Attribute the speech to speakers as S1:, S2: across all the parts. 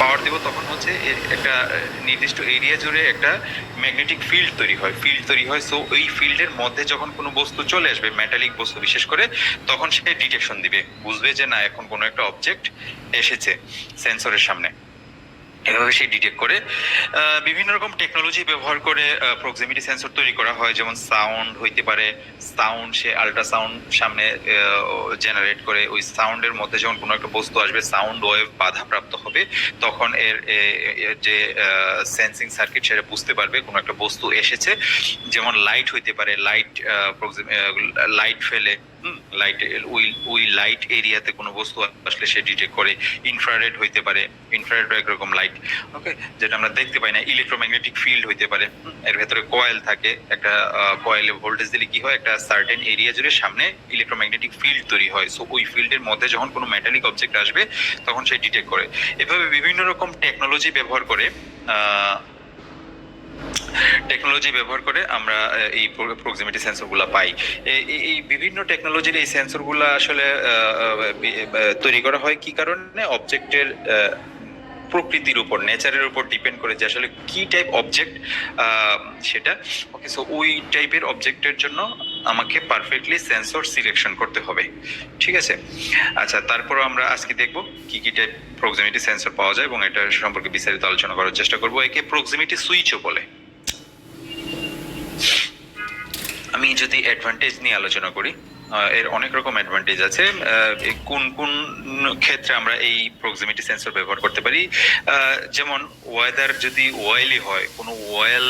S1: পাওয়ার দেব, তখন হচ্ছে একটা নির্দিষ্ট এরিয়া জুড়ে একটা ম্যাগনেটিক ফিল্ড তৈরি হয়। ফিল্ড তৈরি হয় সো ওই ফিল্ডের মধ্যে যখন কোনো বস্তু চলে আসবে মেটালিক বস্তু বিশেষ করে, তখন সে ডিটেকশন দিবে। বুঝবে যে না, এখন কোনো একটা অবজেক্ট এসেছে সেন্সরের সামনে। এভাবে সেই ডিটেক্ট করে বিভিন্ন রকম টেকনোলজি ব্যবহার করে প্রক্সিমিটি সেন্সর তৈরি করা হয়, যেমন সাউন্ড হইতে পারে সাউন্ড সে আল্ট্রাসাউন্ড সামনে জেনারেট করে, ওই সাউন্ডের মধ্যে যখন কোনো একটা বস্তু আসবে সাউন্ড ওয়েভ বাধাপ্রাপ্ত হবে, তখন এর যে সেন্সিং সার্কিট সেটা বুঝতে পারবে, কোনো একটা বস্তু এসেছে, যেমন লাইট হইতে পারে লাইট লাইট ফেলে লাইট ওই ওই লাইট এরিয়াতে কোনো বস্তু আসলে সে ডিটেক্ট করে ইনফ্রারেড হইতে পারে ইনফ্রারেড একরকম লাইট ওকে যেটা আমরা দেখতে পাই না ইলেকট্রোম্যাগনেটিক ফিল্ড হইতে পারে এর ভেতরে কয়েল থাকে, একটা কয়েলে ভোল্টেজ দিলে কি হয়? একটা সার্টেন এরিয়া জুড়ে সামনে ইলেকট্রোম্যাগনেটিক ফিল্ড তৈরি হয়। সো ওই ফিল্ডের মধ্যে যখন কোনো মেটালিক অবজেক্ট আসবে, তখন সে ডিটেক্ট করে। এভাবে বিভিন্ন রকম টেকনোলজি ব্যবহার করে টেকনোলজি ব্যবহার করে আমরা এই প্রক্সিমিটি সেন্সরগুলো পাই। এই- বিভিন্ন টেকনোলজির এই সেন্সরগুলো আসলে তৈরি করা হয় কি কারণে? অবজেক্টের প্রকৃতির উপর নেচারের উপর ডিপেন্ড করে যে আসলে কি টাইপ অবজেক্ট সেটা। ওকে সো ওই টাইপের অবজেক্টের জন্য আমাকে পারফেক্টলি সেন্সর সিলেকশন করতে হবে। ঠিক আছে? আচ্ছা তারপর আমরা আজকে দেখব কি কি টাইপ প্রক্সিমিটি সেন্সর পাওয়া যায় এবং এটা সম্পর্কে বিস্তারিত আলোচনা করার চেষ্টা করব। একে প্রক্সিমিটি সুইচও বলে। আমি যদি অ্যাডভান্টেজ নিয়ে আলোচনা করি এর অনেক রকম অ্যাডভান্টেজ আছে। কোন কোন ক্ষেত্রে আমরা এই প্রক্সিমিটি সেন্সর ব্যবহার করতে পারি? যেমন ওয়েদার যদি ওয়েলই হয়, কোনো ওয়েল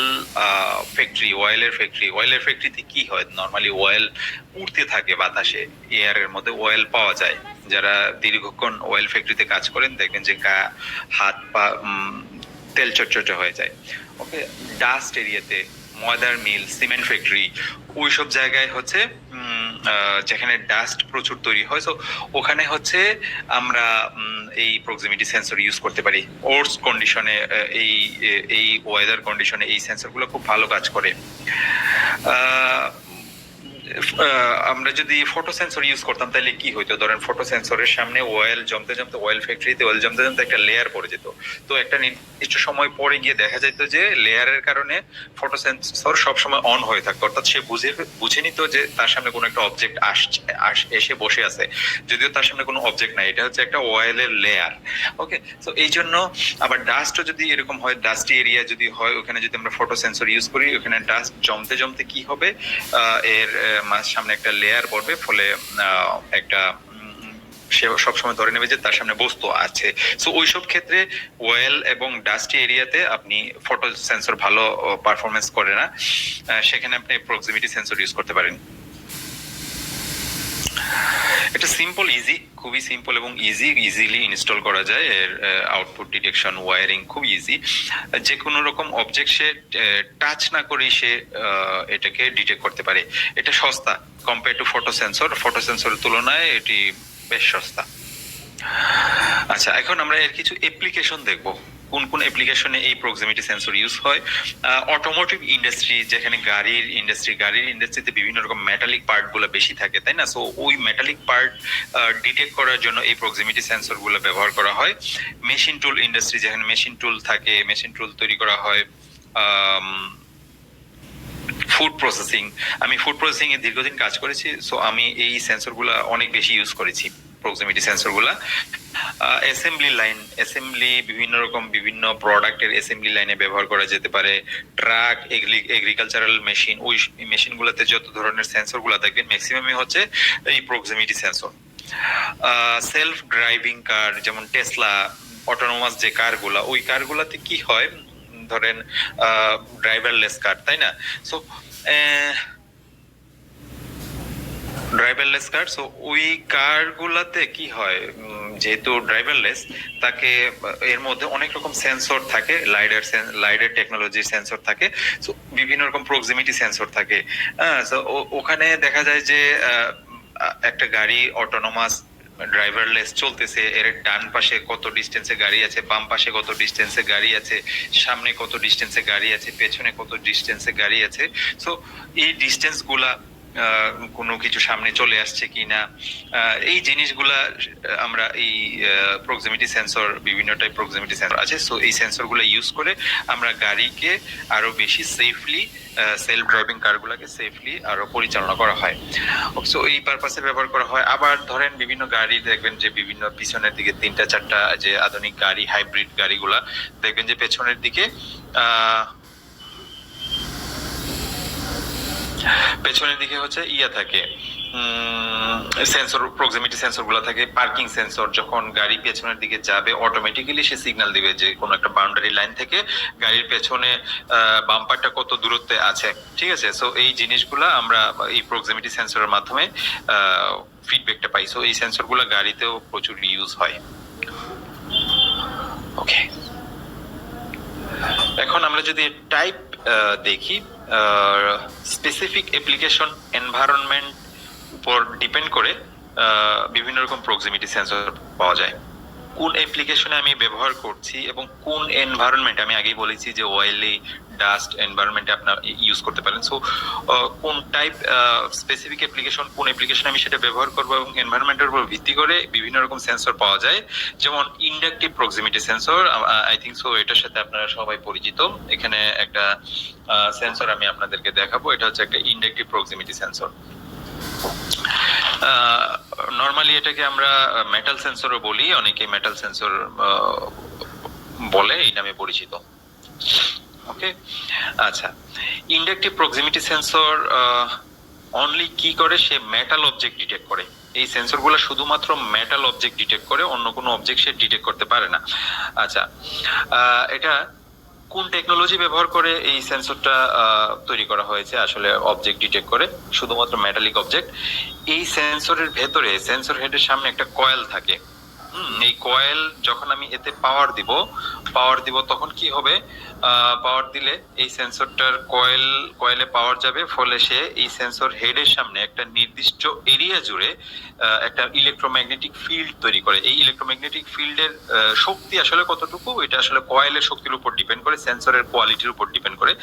S1: ফ্যাক্টরি ওয়েলের ফ্যাক্টরি ওয়েলের ফ্যাক্টরিতে কি হয়? নর্মালি ওয়েল উড়তে থাকে বাতাসে এয়ারের মধ্যে ওয়েল পাওয়া যায়। যারা দীর্ঘক্ষণ ওয়েল ফ্যাক্টরিতে কাজ করেন, দেখবেন যে গা, হাত পা তেল চটচটে হয়ে যায়। ওকে ডাস্ট এরিয়াতে ময়দার মিল, সিমেন্ট ফ্যাক্টরি, ওইসব জায়গায় হচ্ছে যেখানে ডাস্ট প্রচুর তৈরি হয়। সো ওখানে হচ্ছে আমরা এই প্রক্সিমিটি সেন্সর ইউজ করতে পারি। ওর্স কন্ডিশনে এই এই ওয়েদার কন্ডিশনে এই সেন্সরগুলো খুব ভালো কাজ করে। আমরা যদি ফটো সেন্সর ইউজ করতাম, তাহলে কি হইতো? ধরেন ফটো সেন্সরের সামনে অয়েল জমতে জমতে অয়েল ফ্যাক্টরিতে অয়েল জমতে জমতে একটা লেয়ার পড়ে যেত। তো একটা নির্দিষ্ট সময় পরে গিয়ে দেখা যেত যে লেয়ারের কারণে ফটো সেন্সর সবসময় অন হয়ে থাকতো। অর্থাৎ সে বুঝে বুঝে নিত যে তার সামনে কোনো একটা অবজেক্ট আসছে আস- এসে বসে আছে। যদিও তার সামনে কোনো অবজেক্ট নাই, এটা হচ্ছে একটা অয়েলের লেয়ার ওকে তো এই জন্য আবার ডাস্টও যদি এরকম হয় ডাস্টি এরিয়া যদি হয়, ওখানে যদি আমরা ফটো সেন্সর ইউজ করি, ওখানে ডাস্ট জমতে জমতে কি হবে? এর মাঝ সামনে একটা লেয়ার পড়বে, ফলে একটা সে সবসময় ধরে নেবে যে তার সামনে বস্তু আছে। সো ওইসব ক্ষেত্রে ওয়েল এবং ডাস্টি এরিয়াতে আপনি ফটো সেন্সর ভালো পারফরমেন্স করে না। সেখানে আপনি প্রক্সিমিটি সেন্সর ইউজ করতে পারেন। এটা সিম্পল ইজি খুবই সিম্পল এবং ইজি ইজিলি ইনস্টল করা যায়। এর আউটপুট ডিটেকশন ওয়ারিং খুব ইজি যে কোনো রকম অবজেক্ট সে টাচ না করেই সে এটাকে ডিটেক্ট করতে পারে। এটা সস্তা। Compare to photo sensor photo সেন্সরের তুলনায় এটি বেশ সস্তা। আচ্ছা এখন আমরা এর কিছু অ্যাপ্লিকেশন দেখব। কোন কোন অ্যাপ্লিকেশনে এই প্রক্সিমিটি সেন্সর ইউজ হয়? অটোমোটিভ ইন্ডাস্ট্রি যেখানে গাড়ির ইন্ডাস্ট্রি গাড়ির ইন্ডাস্ট্রিতে বিভিন্ন রকম মেটালিক পার্টগুলো বেশি থাকে, তাই না? সো ওই মেটালিক পার্ট ডিটেক্ট করার জন্য এই প্রক্সিমিটি সেন্সরগুলো ব্যবহার করা হয়। মেশিন টুল ইন্ডাস্ট্রি যেখানে মেশিন টুল থাকে মেশিন টুল তৈরি করা হয় ফুড প্রসেসিং আমি ফুড প্রসেসিং এ দীর্ঘদিন কাজ করেছি সো আমি এই সেন্সরগুলো অনেক বেশি ইউজ করেছি প্রক্সিমিটি সেন্সরগুলা অ্যাসেম্বলি লাইন অ্যাসেম্বলি বিভিন্ন রকম বিভিন্ন প্রোডাক্টের অ্যাসেম্বলি লাইনে ব্যবহার করা যেতে পারে। ট্রাক এগ্রিকালচারাল মেশিন ওই মেশিনগুলোতে যত ধরনের সেন্সরগুলো দেখবেন ম্যাক্সিমামই হচ্ছে এই proximity sensor self driving car যেমন টেসলা অটোনোমাস যে কারগুলা ওই কারগুলাতে কি হয় ধরেন ড্রাইভারলেস কার তাই না? সো ড্রাইভারলেস কার সো ওই কারগুলাতে কি হয়? যেহেতু ড্রাইভারলেস তাকে, এর মধ্যে অনেক রকম সেন্সর থাকে লাইডার লাইডার টেকনোলজির সেন্সর থাকে সো বিভিন্ন রকম প্রক্সিমিটি সেন্সর থাকে। হ্যাঁ ওখানে দেখা যায় যে একটা গাড়ি অটোনোমাস ড্রাইভারলেস চলতেছে এর ডান পাশে কত ডিস্টেন্সে গাড়ি আছে বাম পাশে কত ডিস্টেন্সে গাড়ি আছে সামনে কত ডিস্টেন্সে গাড়ি আছে পেছনে কত ডিস্টেন্সে গাড়ি আছে। সো এই ডিস্টেন্সগুলা আহ, কোনো কিছু সামনে চলে আসছে কিনা আহ, এই জিনিসগুলা আমরা এই প্রক্সিমিটি সেন্সর বিভিন্ন টাইপ প্রক্সিমিটি সেন্সর আছে সো এই সেন্সরগুলো ইউজ করে আমরা গাড়িকে আরও বেশি সেফলি সেলফ ড্রাইভিং কারগুলোকে সেফলি আরও পরিচালনা করা হয়। সো এই পারপাসে ব্যবহার করা হয়। আবার ধরেন বিভিন্ন গাড়ি দেখবেন যে বিভিন্ন পিছনের দিকে তিনটা চারটা যে আধুনিক গাড়ি হাইব্রিড গাড়িগুলা দেখবেন যে পেছনের দিকে আহ পেছনের দিকে হচ্ছে ইয়া থাকে সেন্সর প্রক্সিমিটি সেন্সরগুলো থাকে পার্কিং সেন্সর যখন গাড়ি পেছনের দিকে যাবে অটোমেটিক্যালি সে সিগন্যাল দিবে যে কোনো একটা বাউন্ডারি লাইন থেকে গাড়ির পেছনে বাম্পারটা কত দূরত্বে আছে। ঠিক আছে? সো এই জিনিসগুলা আমরা এই প্রক্সিমিটি সেন্সরের মাধ্যমে ফিডব্যাকটা পাই। সো এই সেন্সরগুলো গাড়িতেও প্রচুর ইউজ হয়। ওকে এখন আমরা যদি টাইপ দেখি স্পেসিফিক অ্যাপ্লিকেশন এনভায়রনমেন্ট উপর ডিপেন্ড করে বিভিন্ন রকম প্রক্সিমিটি সেন্সর পাওয়া যায়। কোন অ্যাপ্লিকেশনে আমি ব্যবহার করছি এবং কোন এনভায়রনমেন্ট আমি আগেই বলেছি যে অয়েলি ডাস্ট এনভায়রনমেন্টে আপনার ইউজ করতে পারেন। সো কোন টাইপ স্পেসিফিক অ্যাপ্লিকেশন কোন অ্যাপ্লিকেশন আমি সেটা ব্যবহার করব এবং এনভায়রনমেন্টের উপর ভিত্তি করে বিভিন্ন রকম সেন্সর পাওয়া যায়। যেমন inductive proximity sensor I think so এটার সাথে আপনারা সবাই পরিচিত। এখানে একটা সেন্সর আমি আপনাদেরকে দেখাবো। এটা হচ্ছে একটা ইন্ডাকটিভ প্রক্সিমিটি সেন্সর নর্মালি এটাকে আমরা মেটাল সেন্সরও বলি। অনেকে মেটাল সেন্সর বলে, এই নামে পরিচিত। ওকে আচ্ছা। ইন্ডাকটিভ প্রক্সিমিটি সেন্সর অনলি কি করে? সে মেটাল অবজেক্ট ডিটেক্ট করে। এই সেন্সরগুলো শুধুমাত্র মেটাল অবজেক্ট ডিটেক্ট করে, অন্য কোনো অবজেক্ট সে ডিটেক্ট করতে পারে না। আচ্ছা এটা কোন টেকনোলজি ব্যবহার করে এই সেন্সরটা তৈরি করা হয়েছে, আসলে অবজেক্ট ডিটেক্ট করে? শুধুমাত্র মেটালিক অবজেক্ট এই সেন্সরের ভেতরে, সেন্সর হেডের সামনে একটা কয়েল থাকে। এই কয়েল যখন আমি এতে পাওয়ার দিব পাওয়ার দিব তখন কি হবে? পাওয়ার দিলে এই সেন্সরটার কয়েল কয়েলে পাওয়ার যাবে, ফলে সে এই সেন্সর হেডের সামনে একটা নির্দিষ্ট এরিয়া জুড়ে একটা ইলেকট্রোম্যাগনেটিক ফিল্ড তৈরি করে। এই ইলেকট্রোম্যাগনেটিক ফিল্ডের শক্তি আসলে কতটুকু? এটা আসলে কয়েলের শক্তির উপর ডিপেন্ড করে সেন্সরের কোয়ালিটির উপর ডিপেন্ড করে।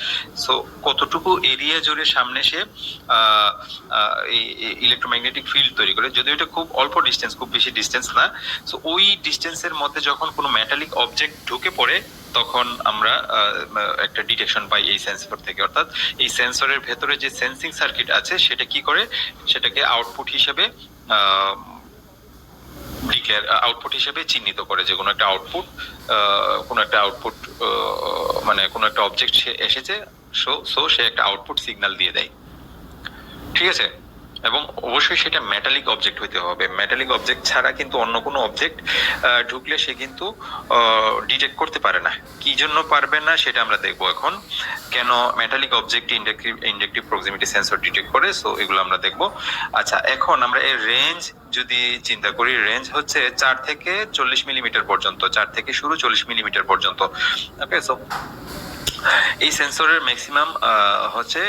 S1: সো কতটুকু এরিয়া জুড়ে সামনে সে ইলেকট্রোম্যাগনেটিক ফিল্ড তৈরি করে? যদিও এটা খুব অল্প ডিস্টেন্স খুব বেশি ডিস্টেন্স না। সো ওই ডিস্টেন্সের মধ্যে যখন কোনো মেটালিক অবজেক্ট ঢুকে পড়ে, তখন আমরা একটা ডিটেকশন পাই এই সেন্সর থেকে। অর্থাৎ এই সেন্সরের ভেতরে যে সেন্সিং সার্কিট আছে, সেটা কি করে? সেটাকে আউটপুট হিসেবে ডিক্লেয়ার আউটপুট হিসেবে চিহ্নিত করে যে কোনো একটা আউটপুট কোনো একটা আউটপুট মানে কোনো একটা অবজেক্ট সে এসেছে, সো সো সে একটা আউটপুট সিগন্যাল দিয়ে দেয়। ঠিক আছে? এবং অবশ্যই সেটা মেটালিক অবজেক্ট হইতে হবে। মেটালিক অবজেক্ট ছাড়া কিন্তু অন্য কোনো অবজেক্ট ঢুকলে সে কিন্তু ডিটেক্ট করতে পারে না। কি জন্য পারবে না সেটা আমরা দেখব এখন। কেন metallic object inductive inductive proximity sensor detect করে? সো এগুলো আমরা দেখব। আচ্ছা এখন আমরা এর রেঞ্জ যদি চিন্তা করি রেঞ্জ হচ্ছে চার থেকে চল্লিশ মিলিমিটার পর্যন্ত, চার থেকে শুরু চল্লিশ মিলিমিটার পর্যন্ত। ওকে সো এই সেন্সরের ম্যাক্সিমাম হচ্ছে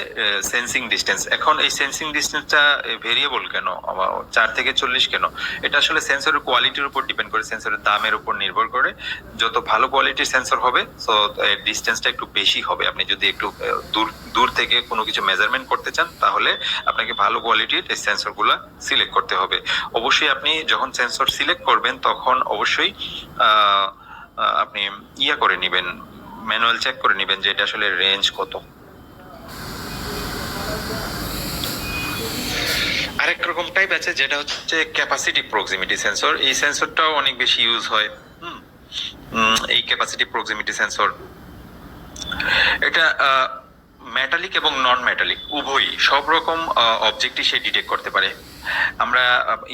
S1: সেন্সিং ডিস্টেন্স এখন এই সেন্সিং ডিস্টেন্সটা ভেরিয়েবল কেন? চার থেকে চল্লিশ কেন? এটা আসলে সেন্সরের কোয়ালিটির উপর ডিপেন্ড করে সেন্সরের দামের উপর নির্ভর করে। যত ভালো কোয়ালিটির সেন্সর হবে সো ডিস্টেন্সটা একটু বেশি হবে। আপনি যদি একটু দূর দূর থেকে কোনো কিছু মেজারমেন্ট করতে চান, তাহলে আপনাকে ভালো কোয়ালিটির এই সেন্সরগুলো সিলেক্ট করতে হবে। অবশ্যই আপনি যখন সেন্সর সিলেক্ট করবেন, তখন অবশ্যই আপনি ইয়া করে নেবেন। ম্যানুয়াল চেক করে নেবেন যে এটা আসলে রেঞ্জ কত। আরেক রকম টাইপ আছে, যেটা হচ্ছে ক্যাপাসিটি প্রক্সিমিটি সেন্সর এই সেন্সরটাও অনেক বেশি ইউজ হয়। এই ক্যাপাসিটি প্রক্সিমিটি সেন্সর এটা মেটালিক এবং নন মেটালিক উভয়ই। সব রকম অবজেক্টই সে ডিটেক্ট করতে পারে। আমরা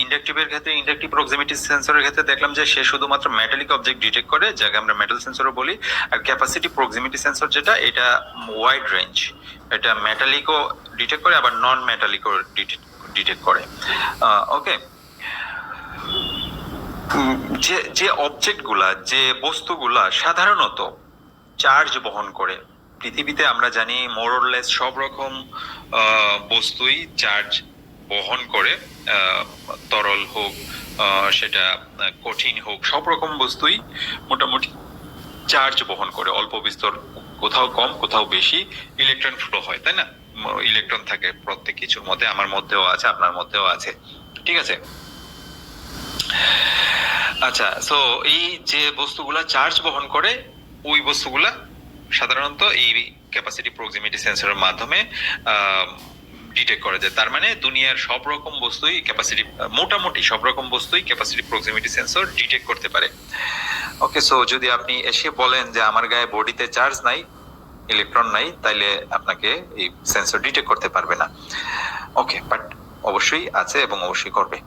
S1: ইন্ডাকটিভের ক্ষেত্রে ইন্ডাকটিভ প্রক্সিমিটি সেন্সরের ক্ষেত্রে দেখলাম যে সে শুধুমাত্র মেটালিক অবজেক্ট ডিটেক্ট করে, যাকে আমরা মেটাল সেন্সরও বলি, আর ক্যাপাসিটি প্রক্সিমিটি সেন্সর যেটা, এটা ওয়াইড রেঞ্জ এটা মেটালিকও ডিটেক্ট করে, আবার নন মেটালিকও ডিটেক্ট করে। ওকে যে যে অবজেক্টগুলা যে বস্তুগুলা সাধারণত চার্জ বহন করে, পৃথিবীতে আমরা জানি মোরলেস সব রকম বস্তুই চার্জ বহন করে তরল হোক সেটা কঠিন হোক, সব রকম বস্তুই মোটামুটি চার্জ বহন করে। অল্প বিস্তর, কোথাও কম, কোথাও বেশি ইলেকট্রন ফ্লো হয়, তাই না? ইলেকট্রন থাকে প্রত্যেক কিছুর মধ্যে, আমার মধ্যেও আছে, আপনার মধ্যেও আছে। ঠিক আছে? আচ্ছা সো এই যে বস্তুগুলা চার্জ বহন করে, ওই বস্তুগুলা সাধারণত এই ক্যাপাসিটি প্রক্সিমিটি সেন্সরের মাধ্যমে ডিটেক্ট করা যায়। তার মানে দুনিয়ার সব রকম বস্তুই ক্যাপাসিটি মোটামুটি সব রকম বস্তুই ক্যাপাসিটি প্রক্সিমিটি সেন্সর ডিটেক্ট করতে পারে। ওকে সো যদি আপনি এসে বলেন যে আমার গায়ে বডিতে চার্জ নাই ইলেকট্রন নাই, তাইলে আপনাকে এই সেন্সর ডিটেক্ট করতে পারবে না। ওকে বাট অবশ্যই আছে এবং অবশ্যই করবে।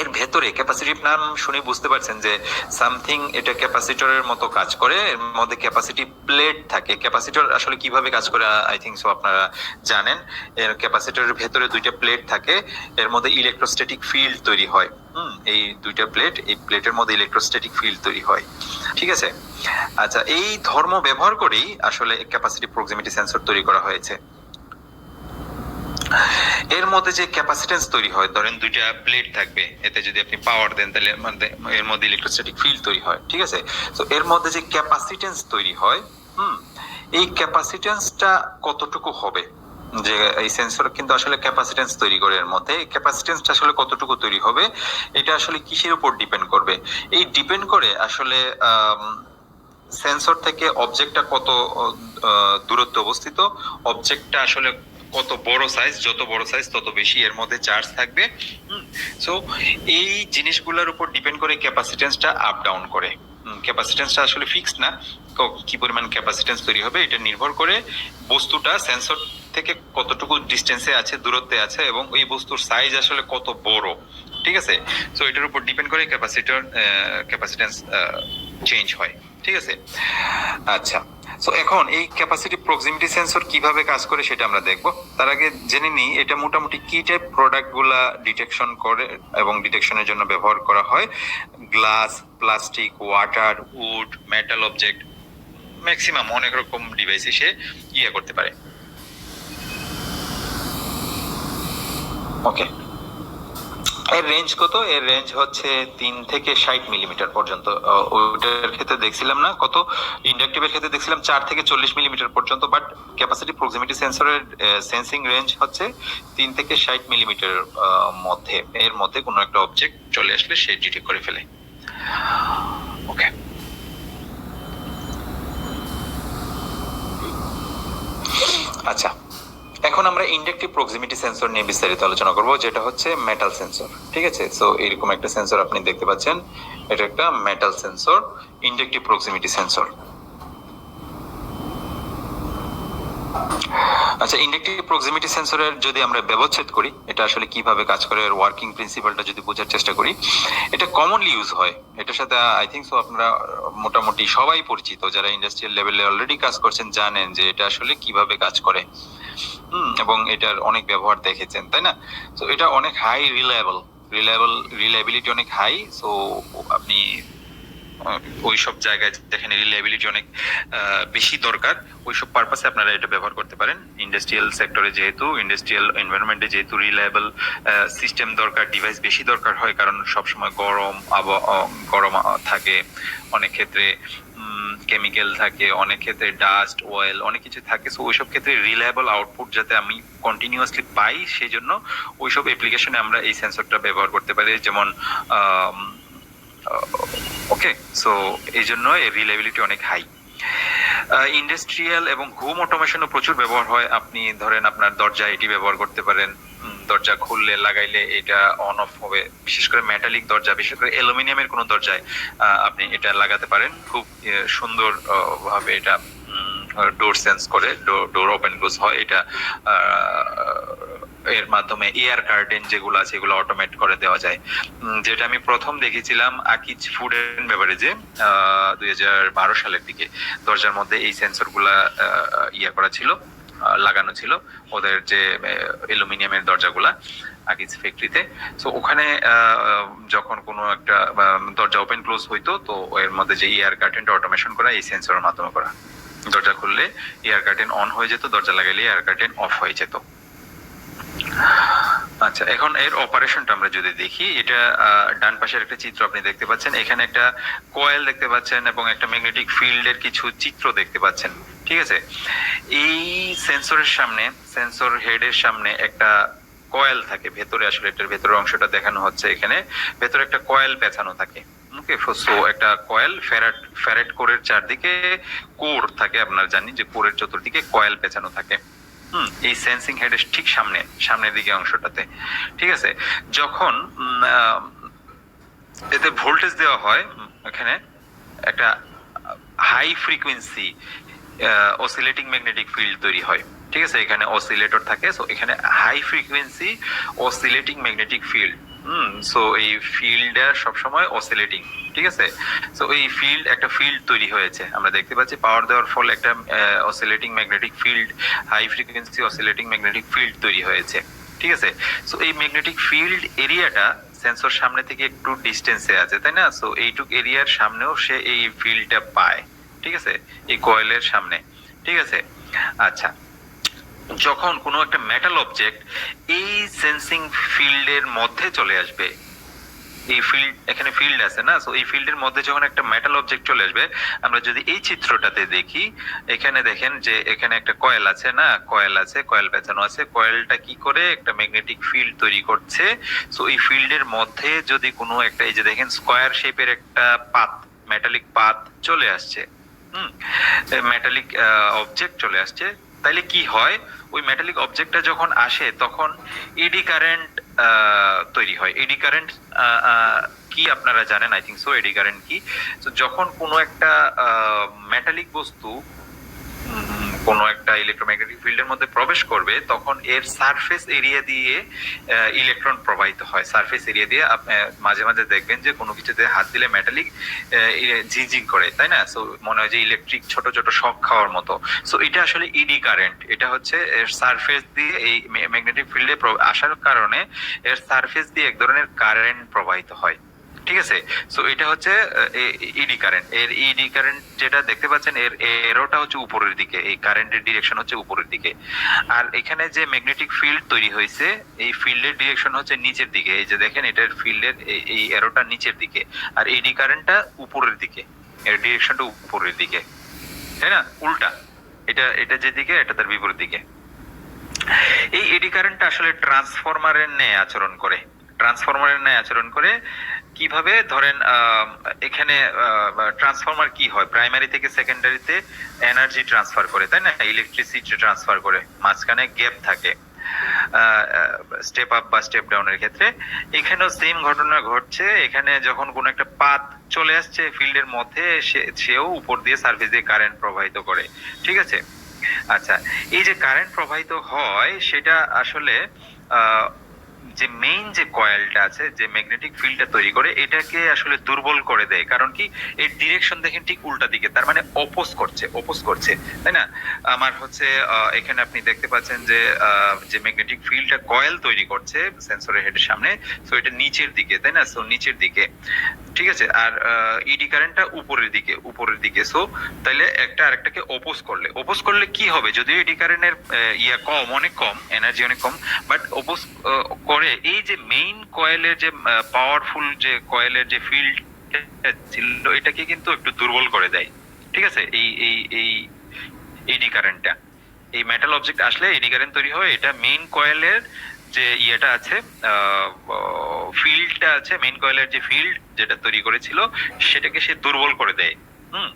S1: এর ভেতরে ক্যাপাসিটিভ নাম শুনে বুঝতে পারছেন যে সামথিং এটা ক্যাপাসিটরের মতো কাজ করে, এর মধ্যে ক্যাপাসিটি প্লেট থাকে। ক্যাপাসিটর আসলে কীভাবে কাজ করে আই থিঙ্ক সো আপনারা জানেন। এর ক্যাপাসিটরের ভেতরে দুইটা প্লেট থাকে, এর মধ্যে ইলেকট্রোস্ট্যাটিক ফিল্ড তৈরি হয়। হুম, এই দুইটা প্লেট এই প্লেটের মধ্যে ইলেকট্রোস্ট্যাটিক ফিল্ড তৈরি হয়। ঠিক আছে? আচ্ছা এই ধর্ম ব্যবহার করেই আসলে ক্যাপাসিটি প্রক্সিমিটি সেন্সর তৈরি করা হয়েছে। এর মধ্যে যে ক্যাপাসিটেন্স তৈরি হয়, ধরেন দুইটা প্লেট থাকবে, এতে যদি আপনি পাওয়ার দেন, তাহলে মধ্যে- এর মধ্যে ইলেকট্রোস্ট্যাটিক ফিল্ড তৈরি হয়, ঠিক আছে? তো এর মধ্যে যে ক্যাপাসিটেন্স তৈরি হয়, হুম, এই ক্যাপাসিটেন্সটা কতটুকু হবে? যে এই সেন্সর কিন্তু আসলে ক্যাপাসিটেন্স তৈরি করে এর মধ্যে, এই ক্যাপাসিটেন্সটা আসলে কতটুকু তৈরি হবে, এটা আসলে কিসের উপর ডিপেন্ড করবে? এই ডিপেন্ড করে আসলে সেন্সর থেকে অবজেক্টটা কত দূরত্বে অবস্থিত অবজেক্টটা আসলে কত বড় সাইজ যত বড় সাইজ তত বেশি এর মধ্যে চার্জ থাকবে। সো এই জিনিসগুলোর উপর ডিপেন্ড করে ক্যাপাসিটেন্সটা আপ ডাউন করে। ক্যাপাসিটেন্সটা আসলে ফিক্স না। কি পরিমাণ ক্যাপাসিটেন্স তৈরি হবে এটা নির্ভর করে বস্তুটা সেন্সর থেকে কতটুকু ডিস্টেন্সে আছে, দূরত্বে আছে এবং ওই বস্তুর সাইজ আসলে কত বড়। ঠিক আছে? সো এটার উপর ডিপেন্ড করে ক্যাপাসিটর ক্যাপাসিটেন্স চেঞ্জ হয়। ঠিক আছে? আচ্ছা। সো এখন এই ক্যাপাসিটি প্রক্সিমিটি সেন্সর কীভাবে কাজ করে সেটা আমরা দেখব। তার আগে জেনে নিই, এটা মোটামুটি কি টাইপ প্রোডাক্টগুলা ডিটেকশন করে এবং ডিটেকশনের জন্য ব্যবহার করা হয়? Glass plastic water wood metal object maximum অনেক রকম ডিভাইস সে ইয়ে করতে পারে। ওকে এর রেঞ্জ কত? এর রেঞ্জ হচ্ছে তিন থেকে ষাট মিলিমিটার পর্যন্ত। ওইটার ক্ষেত্রে দেখছিলাম না কত? ইন্ডাকটিভের ক্ষেত্রে দেখছিলাম চার থেকে চল্লিশ মিলিমিটার পর্যন্ত বাট ক্যাপাসিটি প্রক্সিমিটি সেন্সরের সেন্সিং রেঞ্জ হচ্ছে তিন থেকে ষাট মিলিমিটার মধ্যে। এর মধ্যে কোনো একটা অবজেক্ট চলে আসলে সে ডিটেক্ট করে ফেলে। ওকে আচ্ছা। এখন আমরা ইন্ডাকটিভ প্রক্সিমিটি সেন্সর নিয়ে বিস্তারিত আলোচনা করব, যেটা হচ্ছে মেটাল সেন্সর ঠিক আছে? সো এরকম একটা সেন্সর আপনি দেখতে পাচ্ছেন। এটা একটা metal sensor inductive proximity sensor. আচ্ছা ইন্ডাকটিভ প্রক্সিমিটি সেন্সরের যদি আমরা ব্যবচ্ছেদ করি এটা আসলে কীভাবে কাজ করে এর ওয়ার্কিং প্রিন্সিপালটা যদি বোঝার চেষ্টা করি এটা কমনলি ইউজ হয়। এটার সাথে আই থিঙ্ক সো আপনারা মোটামুটি সবাই পরিচিত যারা ইন্ডাস্ট্রিয়াল লেভেলে অলরেডি কাজ করছেন জানেন যে এটা আসলে কীভাবে কাজ করে। হুম, এবং এটার অনেক ব্যবহার দেখেছেন তাই না? তো এটা অনেক হাই রিলায়েবল রিলায়েবল রিলায়েবিলিটি অনেক হাই সো আপনি আহ, ওইসব জায়গায় যেখানে রিলায়েবিলিটি অনেক বেশি দরকার। ওই সব পারপাসে আপনারা এটা ব্যবহার করতে পারেন। ইন্ডাস্ট্রিয়াল সেক্টরে যেহেতু ইন্ডাস্ট্রিয়াল এনভায়রনমেন্টে যেহেতু রিলায়েবল সিস্টেম দরকার ডিভাইস বেশি দরকার হয় কারণ সবসময় গরম আবহাওয়া গরম থাকে অনেক ক্ষেত্রে কেমিক্যাল থাকে অনেক ক্ষেত্রে ডাস্ট অয়েল অনেক কিছু থাকে। সো ওইসব ক্ষেত্রে রিলায়েবল আউটপুট যাতে আমি কন্টিনিউয়াসলি পাই সেই জন্য ওইসব অ্যাপ্লিকেশনে আমরা এই সেন্সরটা ব্যবহার করতে পারি। যেমন ওকে সো এই জন্য এর রিলায়েবিলিটি অনেক হাই ইন্ডাস্ট্রিয়াল এবং হোম অটোমেশনও প্রচুর ব্যবহার হয়। আপনি ধরেন আপনার দরজা এটি ব্যবহার করতে পারেন। দরজা খুললে, লাগাইলে এটা অন অফ হবে। বিশেষ করে মেটালিক দরজা, বিশেষ করে অ্যালুমিনিয়ামের কোনো দরজায় আপনি এটা লাগাতে পারেন। খুব সুন্দর ভাবে এটা ডোর সেন্স করে ডোর ওপেন ক্লোজ হয় এটা এর মাধ্যমে এয়ার কার্টেন যেগুলো আছে এগুলো অটোমেট করে দেওয়া যায়। যেটা আমি প্রথম দেখেছিলাম আকিজ ফুড এন্ড বেভারেজে দুই হাজার বারো সালের দিকে। দরজার মধ্যে এই সেন্সরগুলা আহ, ইয়ে করা ছিল লাগানো ছিল ওদের যে অ্যালুমিনিয়ামের দরজাগুলা আকিজ ফ্যাক্টরিতে সো ওখানে যখন কোনো একটা দরজা ওপেন ক্লোজ হইতো তো এর মধ্যে যে এয়ার কার্টেনটা অটোমেশন করা এই সেন্সরের মাধ্যমে করা। দরজা খুললে এয়ার কার্টেন অন হয়ে যেত, দরজা লাগাইলে এয়ার কার্টেন অফ হয়ে যেত। আচ্ছা এখন এর অপারেশনটা আমরা যদি দেখি, এটা ডান পাশের একটা চিত্র আপনি দেখতে পাচ্ছেন। এখানে একটা কয়েল দেখতে পাচ্ছেন এবং একটা ম্যাগনেটিক ফিল্ডের কিছু চিত্র দেখতে পাচ্ছেন। ঠিক আছে? এই সেন্সরের সামনে সেন্সর হেডের সামনে একটা কয়েল থাকে, ভেতরে আসলে এটার ভেতরের অংশটা দেখানো হচ্ছে এখানে। ভেতরে একটা কয়েল পেঁচানো থাকে। ওকে সো একটা কয়েল ফেরাট ফেরেট কোরের চারদিকে কোর থাকে আপনারা জানি যে কোরের চতুর্দিকে কয়েল পেঁচানো থাকে। হুম, এই সেন্সিং হেডের ঠিক সামনে, সামনের দিকে অংশটাতে। ঠিক আছে? যখন এতে ভোল্টেজ দেওয়া হয়, এখানে একটা high frequency oscillating magnetic field তৈরি হয়। ঠিক আছে, এখানে অসিলেটর থাকে সো এখানে high frequency oscillating magnetic field hmm so এই ফিল্ডটা সবসময় অসিলেটিং ঠিক আছে? সো এই ফিল্ড একটা ফিল্ড তৈরি হয়েছে, আমরা দেখতে পাচ্ছি পাওয়ার দেওয়ার ফলে একটা oscillating magnetic field high frequency oscillating magnetic field তৈরি হয়েছে, ঠিক আছে? সো এই ম্যাগনেটিক ফিল্ড এরিয়াটা সেন্সর সামনে থেকে একটু ডিস্টেন্সে আছে, তাই না? সো এইটুক এরিয়ার সামনেও সে এই ফিল্ডটা পায়, ঠিক আছে? এই কয়েলের সামনে, ঠিক আছে? আচ্ছা যখন কোনো একটা মেটাল অবজেক্ট এই সেন্সিং ফিল্ডের মধ্যে চলে আসবে, এই ফিল্ড এখানে ফিল্ড আছে না? সো এই ফিল্ডের মধ্যে যখন একটা মেটাল অবজেক্ট চলে আসবে, আমরা যদি এই চিত্রটাতে দেখি, এখানে দেখেন যে এখানে একটা কয়েল আছে না? কয়েল আছে কয়েল পেঁচানো আছে। কয়েলটা কি করে? একটা ম্যাগনেটিক ফিল্ড তৈরি করছে। সো এই ফিল্ডের মধ্যে যদি কোনো একটা, এই যে দেখেন স্কোয়ার শেপের একটা পাত মেটালিক পাত চলে আসছে। হুম? মেটালিক অবজেক্ট চলে আসছে। তাইলে কি হয়? ওই মেটালিক অবজেক্টটা যখন আসে, তখন ইডি কারেন্ট তৈরি হয়। ইডি কারেন্ট কি আপনারা জানেন? I think so eddy current কি? যখন কোনো একটা মেটালিক বস্তু কোনো একটা ইলেকট্রোম্যাগনেটিক ফিল্ডের মধ্যে প্রবেশ করবে, তখন এর সারফেস এরিয়া দিয়ে ইলেকট্রন প্রবাহিত হয়। সারফেস এরিয়া দিয়ে আপনি মাঝে মাঝে দেখবেন যে কোনো কিছুতে হাত দিলে মেটালিক ঝিঝিং করে, তাই না? সো মনে হয় যে ইলেকট্রিক ছোট ছোট শক খাওয়ার মতো। সো এটা আসলে ইডি কারেন্ট এটা হচ্ছে এর সারফেস দিয়ে এই ম্যাগনেটিক ফিল্ডে আসার কারণে এর সারফেস দিয়ে এক ধরনের কারেন্ট প্রবাহিত হয়। ঠিক আছে? সো এটা হচ্ছে ইডি কারেন্ট এর ইডি কারেন্ট যেটা দেখতে পাচ্ছেন, এর এরোটা হচ্ছে উপরের দিকে, এই কারেন্টের ডিরেকশন হচ্ছে উপরের দিকে। আর এখানে যে ম্যাগনেটিক ফিল্ড তৈরি হয়েছে, এই ফিল্ডের ডিরেকশন হচ্ছে নিচের দিকে। এই যে দেখেন, এটার ফিল্ডের এই এরোটা নিচের দিকে। আর ইডি কারেন্টটা উপরের দিকে। এর ডিরেকশনটা উপরের দিকে। তাই না? উল্টা। এটা এটা যেদিকে এটা তার বিপরীত দিকে। এই এডি কারেন্টটা আসলে ট্রান্সফরমারের ন্যায় আচরণ করে। ট্রান্সফরমারের ন্যায় আচরণ করে কীভাবে ধরেন এখানে ট্রান্সফরমার কি হয়? প্রাইমারি থেকে সেকেন্ডারিতে এনার্জি ট্রান্সফার করে, তাই না? ইলেকট্রিসিটি ট্রান্সফার করে, মাঝখানে গ্যাপ থাকে। স্টেপ আপ বা স্টেপ ডাউনের ক্ষেত্রে। এখানেও সেম ঘটনা ঘটছে। এখানে যখন কোনো একটা পাত চলে আসছে ফিল্ডের মধ্যে সেও উপর দিয়ে সার্ভিস দিয়ে কারেন্ট প্রবাহিত করে। ঠিক আছে? আচ্ছা এই যে কারেন্ট প্রবাহিত হয়, সেটা আসলে যে মেইন যে কয়েলটা আছে, যে ম্যাগনেটিক ফিল্ডটা তৈরি করে, এটাকে আসলে দুর্বল করে দেয়। কারণ কি? এর ডিরেকশন দেখেন ঠিক উল্টা দিকে, তার মানে অপোজ করছে অপোজ করছে। তাই না? আমার হচ্ছে এখানে আপনি দেখতে পাচ্ছেন যে যে ম্যাগনেটিক ফিল্ডটা কয়েল তৈরি করছে সেন্সরের হেডের সামনে সো এটা নিচের দিকে, তাই না? সো নিচের দিকে। ঠিক আছে? আর ইডি কারেন্টটা উপরের দিকে উপরের দিকে। সো তাহলে একটা আরেকটাকে অপোজ করলে। অপোজ করলে কি হবে? যদিও ইডি কারেন্টের ইয়া কম, অনেক কম এনার্জি অনেক কম বাট অপোজ করে এই যে মেইন কয়েলের যে পাওয়ারফুল যে কয়েলের যে ফিল্ড ছিল, এটাকে কিন্তু একটু দুর্বল করে দেয়। ঠিক আছে? এই এই এই এডি কারেন্টটা এই মেটাল অবজেক্ট আসলে এডি কারেন্ট তৈরি হয়। এটা মেইন কয়েলের যে ইয়েটা আছে ফিল্ডটা আছে মেইন কয়েলের যে ফিল্ড যেটা তৈরি করেছিল, সেটাকে সে দুর্বল করে দেয়। হুম?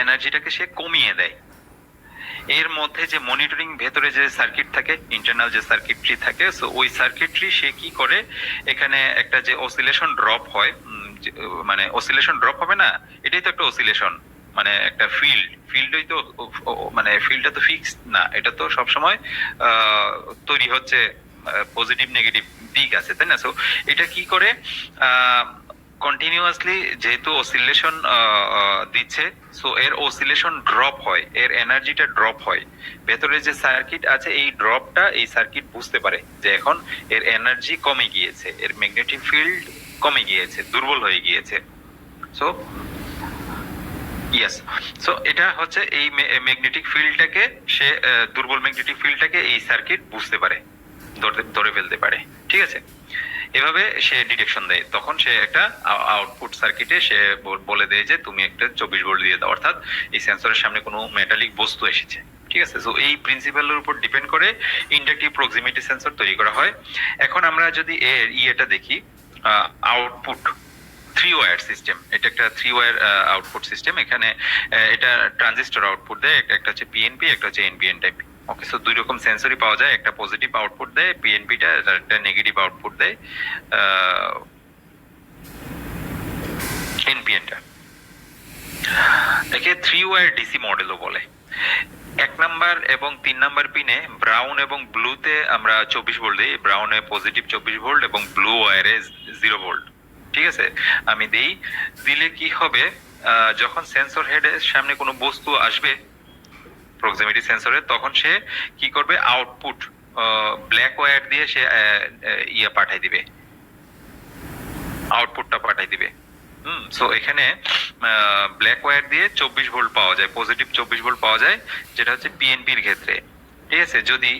S1: এনার্জিটাকে সে কমিয়ে দেয়। এর মধ্যে যে মনিটরিং ভেতরে যে সার্কিট থাকে ইন্টারনাল যে সার্কিটরি থাকে সো ওই সার্কিটরি সে কি করে? এখানে একটা যে অসিলেশন ড্রপ হয় আহ, মানে অসিলেশন ড্রপ হবে না? এটাই তো একটা অসিলেশন মানে একটা ফিল্ড ফিল্ডই তো মানে ফিল্ডটা তো ফিক্স না এটা তো সবসময় আহ, তৈরি হচ্ছে পজিটিভ নেগেটিভ দিক আছে তাই না? সো এটা কি করে? কন্টিনিউয়াসলি যেহেতু অসিলেশন দিচ্ছে সো এর অসিলেশন ড্রপ হয়, এর এনার্জিটা ড্রপ হয়। ভেতরে যে সার্কিট আছে, এই ড্রপটা এই সার্কিট বুঝতে পারে যে এখন এর এনার্জি কমে গিয়েছে, এর ম্যাগনেটিক ফিল্ড কমে গিয়েছে, দুর্বল হয়ে গিয়েছে। সো ইয়েস সো এটা হচ্ছে এই ম্যাগনেটিক ফিল্ডটাকে সে দুর্বল ম্যাগনেটিক ফিল্ডটাকে এই সার্কিট বুঝতে পারে ধরে ফেলতে পারে। ঠিক আছে? এভাবে সে ডিটেকশন দেয়। তখন সে একটা আউটপুট সার্কিটে সে বলে দেয় যে, তুমি একটা চব্বিশ ভোল্ট দিয়ে দাও। অর্থাৎ এই সেন্সরের সামনে কোনো মেটালিক বস্তু এসেছে। ঠিক আছে? সো এই প্রিন্সিপালের উপর ডিপেন্ড করে ইন্ডাকটিভ প্রক্সিমিটি সেন্সর তৈরি করা হয়। এখন আমরা যদি এর ইয়েটা দেখি আউটপুট থ্রি ওয়্যার সিস্টেম এটা একটা থ্রি ওয়্যার আউটপুট সিস্টেম এখানে এটা ট্রানজিস্টর আউটপুট দেয়। একটা- একটা হচ্ছে পিএনপি একটা হচ্ছে এনপিএন টাইপ ওকে সো দুই রকম সেন্সরই পাওয়া যায়, একটা পজিটিভ আউটপুট দেয় পিএনপিটা একটা নেগেটিভ আউটপুট দেয় এনপিএনটা একে থ্রি ওয়্যার ডিসি মডেলও বলে। এক নাম্বার এবং তিন নাম্বার পিনে ব্রাউন এবং ব্লুতে আমরা চব্বিশ ভোল্ট দিই ব্রাউনে পজিটিভ চব্বিশ ভোল্ট এবং ব্লু ওয়্যারে জিরো ভোল্ট ঠিক আছে? আমি দিই, দিলে কি হবে? যখন সেন্সর হেডের সামনে কোনো বস্তু আসবে প্রক্সিমিটি সেন্সরে তখন সে কি করবে? আউটপুট ব্ল্যাক ওয়্যার দিয়ে সে ইয়ে পাঠাই দিবে। আউটপুটটা পাঠাই দিবে। হুম সো এখানে ব্ল্যাক ওয়্যার দিয়ে চব্বিশ ভোল্ট পাওয়া যায় পজিটিভ চব্বিশ ভোল্ট পাওয়া যায়, যেটা হচ্ছে পিএনপির ক্ষেত্রে। ঠিক আছে? যদি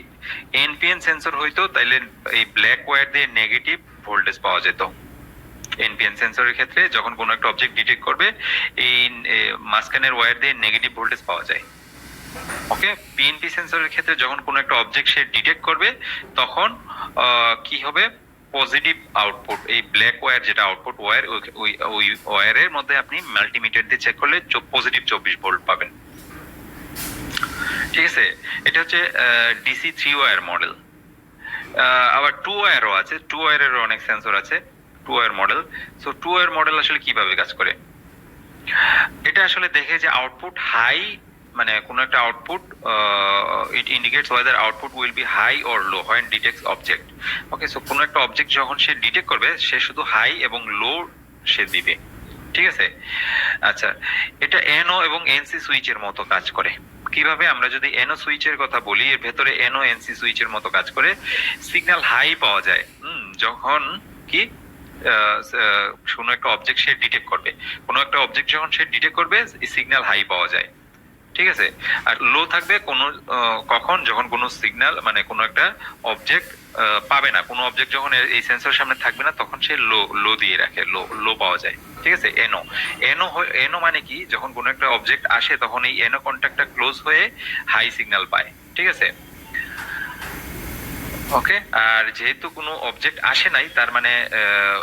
S1: এনপিএন সেন্সর হইতো তাহলে এই ব্ল্যাক ওয়্যার দিয়ে নেগেটিভ ভোল্টেজ পাওয়া যেত। এনপিএন সেন্সরের ক্ষেত্রে, যখন কোনো একটা অবজেক্ট ডিটেক্ট করবে, এই মাঝখানের ওয়্যার দিয়ে নেগেটিভ ভোল্টেজ পাওয়া যায়। ওকে পিএনপি সেন্সরের ক্ষেত্রে যখন কোনো একটা অবজেক্ট সে ডিটেক্ট করবে, তখন কি হবে? পজিটিভ আউটপুট এই ব্ল্যাক ওয়্যার যেটা আউটপুট ওয়্যার ওই ওই ওয়্যারের মধ্যে আপনি মাল্টিমিটার দিয়ে চেক করলে পজিটিভ চব্বিশ ভোল্ট পাবেন। ঠিক আছে? এটা হচ্ছে ডিসি থ্রি ওয়্যার মডেল আবার টু ওয়্যারও আছে টু ওয়্যারেরও অনেক সেন্সর আছে two wire model so two wire model আসলে কীভাবে কাজ করে? এটা আসলে দেখে যে আউটপুট হাই মানে কোনো একটা output it indicates whether output will be high or low when detects object okay so কোনো একটা অবজেক্ট যখন সে ডিটেক্ট করবে, সে শুধু হাই এবং লো সে দিবে। ঠিক আছে? আচ্ছা এটা এনও এবং এনসি সুইচের মতো কাজ করে। কীভাবে আমরা যদি এনও সুইচের কথা বলি, এর ভেতরে এনও এনসি সুইচের মতো কাজ করে সিগন্যাল হাই পাওয়া যায়। হুম, যখন কি কোনো একটা অবজেক্ট সে ডিটেক্ট করবে। কোনো একটা অবজেক্ট যখন সে ডিটেক্ট করবে সিগন্যাল হাই পাওয়া যায়। ঠিক আছে? আর লো থাকবে কোনো কখন? যখন কোনো সিগন্যাল মানে কোনো একটা অবজেক্ট পাবে না। কোনো অবজেক্ট যখন এই সেন্সর সামনে থাকবে না, তখন সে লো লো দিয়ে রাখে। লো লো পাওয়া যায়। ঠিক আছে? এনো এনো এনো মানে কি? যখন কোনো একটা অবজেক্ট আসে, তখন এই এনো কন্ট্যাক্টটা ক্লোজ হয়ে হাই সিগন্যাল পায়। ঠিক আছে? ওকে আর যেহেতু কোনো অবজেক্ট আসে নাই, তার মানে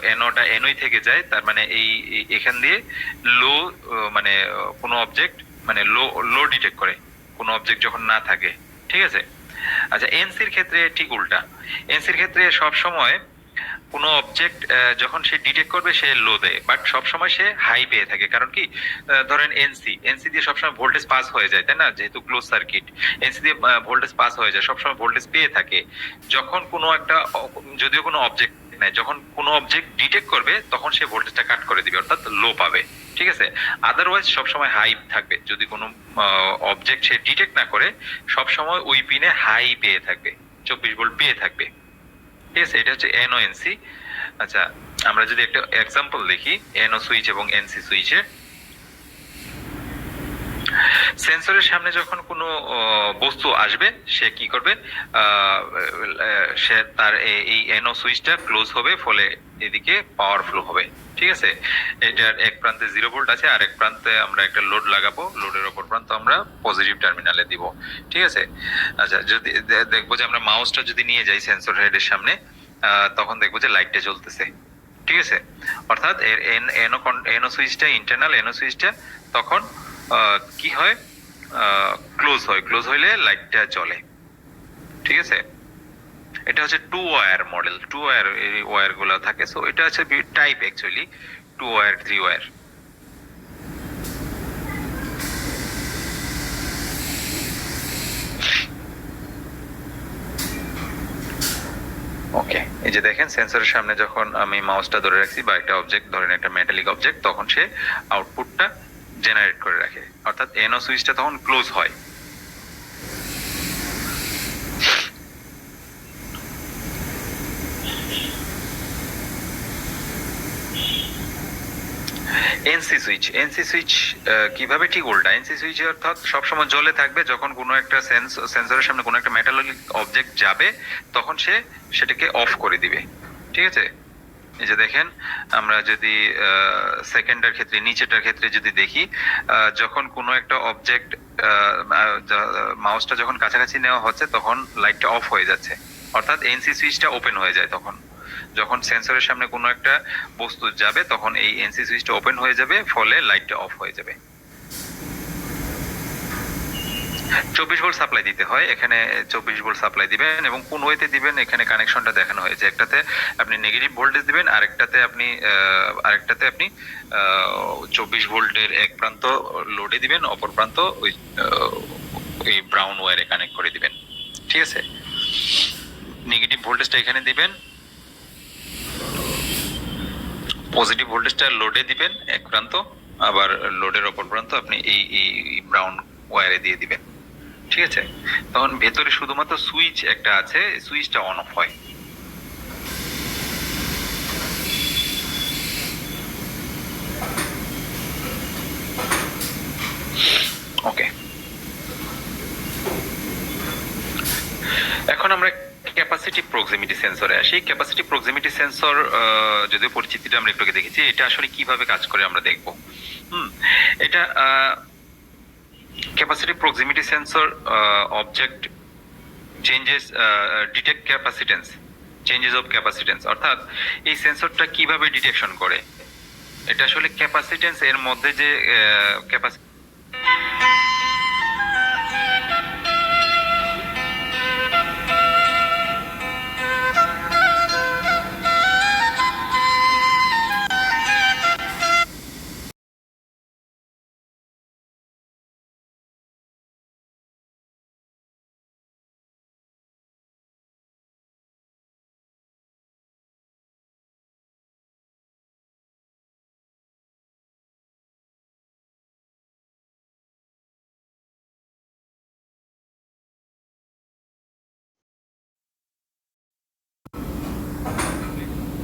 S1: এনোটা এনোই থেকে যায়। তার মানে এই, এই- এখান দিয়ে লো মানে কোনো অবজেক্ট মানে লো লো ডিটেক্ট করে, কোনো অবজেক্ট যখন না থাকে, ঠিক আছে? আচ্ছা এনসির ক্ষেত্রে ঠিক উল্টা। এনসির ক্ষেত্রে সব সময় কোনো অবজেক্ট যখন সে ডিটেক্ট করবে, সে লো দেয়। বাট সবসময় সে হাই পেয়ে থাকে। কারণ কি? ধরেন এনসি এনসি দিয়ে সবসময় ভোল্টেজ পাস হয়ে যায়, তাই না? যেহেতু ক্লোজ সার্কিট এনসি দিয়ে ভোল্টেজ পাস হয়ে যায় সবসময় ভোল্টেজ পেয়ে থাকে। যখন কোনো একটা, যদিও কোনো অবজেক্ট যখন কোনো অবজেক্ট ডিটেক্ট করবে, তখন সে ভোল্টেজটা কাট করে দিবে, অর্থাৎ লো পাবে। ঠিক আছে? আদারওয়াইজ সবসময় হাই থাকবে। যদি কোনো অবজেক্ট সে ডিটেক্ট না করে, সবসময় ওই পিনে হাই পেয়ে থাকবে, চব্বিশ ভোল্ট পেয়ে থাকবে। ঠিক আছে? এটা হচ্ছে এনওএনসি আচ্ছা আমরা যদি একটা এক্সাম্পল দেখি এনও সুইচ এবং এনসি সুইচের সেন্সরের সামনে যখন কোনো বস্তু আসবে, সে কি করবে? সে তার এই এনও সুইচটা ক্লোজ হবে, ফলে এদিকে পাওয়ার ফ্লো হবে। ঠিক আছে? এটার এক প্রান্তে জিরো ভোল্ট আছে আর এক প্রান্তে আমরা একটা লোড লাগাবো। লোডের অপর প্রান্ত আমরা পজিটিভ টার্মিনালে দিব। ঠিক আছে? আচ্ছা যদি দেখব যে আমরা মাউসটা যদি নিয়ে যাই সেন্সর হেডের সামনে তখন দেখব যে লাইটটা জ্বলতেছে। ঠিক আছে? অর্থাৎ এর, এন এনো এনো সুইচটা ইন্টারনাল এনো সুইচটা তখন কি হয়? ক্লোজ হয়। ক্লোজ হইলে লাইটটা জ্বলে ঠিক আছে? এটা হচ্ছে two wire model two wire ওয়্যারগুলো থাকে। সো এটা হচ্ছে type actually two wire three wire okay এই যে দেখেন সেন্সরের সামনে যখন আমি মাউসটা ধরে রাখছি বা একটা অবজেক্ট ধরেন একটা মেটালিক অবজেক্ট তখন সে আউটপুটটা জেনারেট করে রাখে। অর্থাৎ এনও সুইচটা তখন ক্লোজ হয়। এনসি সুইচ এনসি সুইচ কীভাবে ঠিক উল্টা? এনসি সুইচ অর্থাৎ সবসময় জ্বলে থাকবে, যখন কোনো একটা সেন্স সেন্সরের সামনে কোনো একটা মেটালিক অবজেক্ট যাবে, তখন সে সেটাকে অফ করে দিবে। ঠিক আছে? এই যে দেখেন, আমরা যদি সেকেন্ডের ক্ষেত্রে নিচেটার ক্ষেত্রে যদি দেখি যখন কোনো একটা অবজেক্ট মাউসটা যখন কাছাকাছি নেওয়া হচ্ছে, তখন লাইটটা অফ হয়ে যাচ্ছে। অর্থাৎ এনসি সুইচটা ওপেন হয়ে যায় তখন। যখন সেন্সরের সামনে কোনো একটা বস্তু যাবে, তখন এই এনসি সুইচটা ওপেন হয়ে যাবে, ফলে লাইটটা অফ হয়ে যাবে। চব্বিশ ভোল্ট সাপ্লাই দিতে হয়। এখানে চব্বিশ ভোল্ট সাপ্লাই দিবেন এবং কোন ওয়েতে দিবেন, এখানে কানেকশনটা দেখানো হয়েছে। একটাতে আপনি নেগেটিভ ভোল্টেজ দিবেন, আরেকটাতে আপনি আরেকটাতে আপনি চব্বিশ ভোল্টের এক প্রান্ত লোডে দিবেন, অপর প্রান্ত ওই ওই ব্রাউন ওয়ারে কানেক্ট করে দিবেন। ঠিক আছে? নেগেটিভ ভোল্টেজটা এখানে দিবেন। পজিটিভ ভোল্টেজটা লোডে দিবেন এক প্রান্ত, আবার লোডের অপর প্রান্ত আপনি এই এই ব্রাউন ওয়্যারে দিয়ে দিবেন। ঠিক আছে? তখন ভেতরে শুধুমাত্র সুইচ একটা আছে, সুইচটা অন অফ হয়। ওকে। এখন আমরা ক্যাপাসিটি প্রক্সিমিটি সেন্সরে আসি। ক্যাপাসিটি প্রক্সিমিটি সেন্সর যদিও পরিচিতিটা আমরা একটু দেখেছি, এটা আসলে কীভাবে কাজ করে আমরা দেখব। হুম, এটা capacity proximity sensor object changes detect capacitance changes of capacitance অর্থাৎ এই সেন্সরটা কীভাবে ডিটেকশন করে? এটা আসলে ক্যাপাসিটেন্স এর মধ্যে যে ক্যাপাসিটি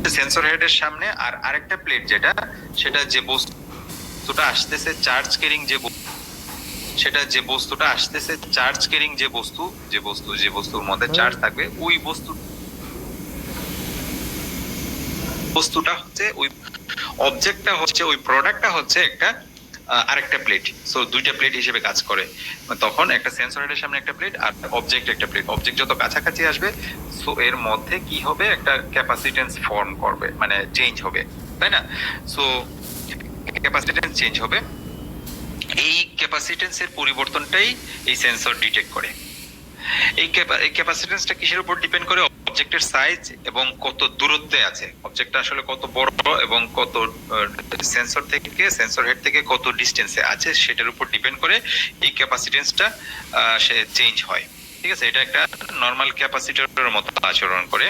S1: সেন্সর হেডের সামনে আর আরেকটা প্লেট যেটা সেটা যে বস্তুটা আসতেছে চার্জ ক্যারিং যে সেটা যে বস্তুটা আসতেছে চার্জ ক্যারিং যে বস্তু যে বস্তু যে বস্তুর মধ্যে চার্জ থাকবে ওই বস্তু বস্তুটা হচ্ছে ওই অবজেক্টটা হচ্ছে ওই প্রোডাক্টটা হচ্ছে একটা আরেকটা প্লেট সো দুইটা প্লেট হিসেবে কাজ করে। তখন একটা সেন্সরের সামনে একটা প্লেট আর অবজেক্ট একটা প্লেট অবজেক্ট যত কাছাকাছি আসবে সো এর মধ্যে কি হবে? একটা ক্যাপাসিটেন্স ফর্ম করবে মানে চেঞ্জ হবে, তাই না? সো ক্যাপাসিটেন্স চেঞ্জ হবে। এই ক্যাপাসিটেন্সের পরিবর্তনটাই এই সেন্সর ডিটেক্ট করে। এই ক্যাপা- এই ক্যাপাসিটেন্সটা কিসের উপর ডিপেন্ড করে? অবজেক্টের সাইজ এবং কত দূরত্বে আছে। অবজেক্টটা আসলে কত বড় এবং কত সেন্সর থেকে সেন্সর হেড থেকে কত ডিস্টেন্সে আছে, সেটার উপর ডিপেন্ড করে এই ক্যাপাসিটেন্সটা সে চেঞ্জ হয়। ঠিক আছে, এটা একটা নর্মাল ক্যাপাসিটরের মতো আচরণ করে।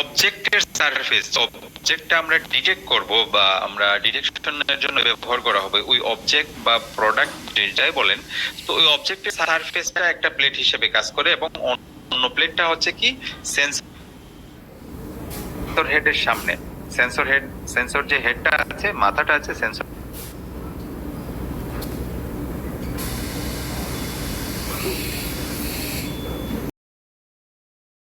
S1: অবজেক্টের সারফেস অবজেক্টটা আমরা ডিটেক্ট করব বা আমরা ডিটেকশনের জন্য ব্যবহার করা হবে, ওই অবজেক্ট বা প্রোডাক্ট যেটাই বলেন, তো ওই অবজেক্টের সারফেসটা একটা প্লেট হিসেবে কাজ করে এবং অন্য প্লেটটা হচ্ছে কি? সেন্সর হেডের সামনে। সেন্সর হেড সেন্সর যে হেডটা আছে, মাথাটা আছে সেন্সর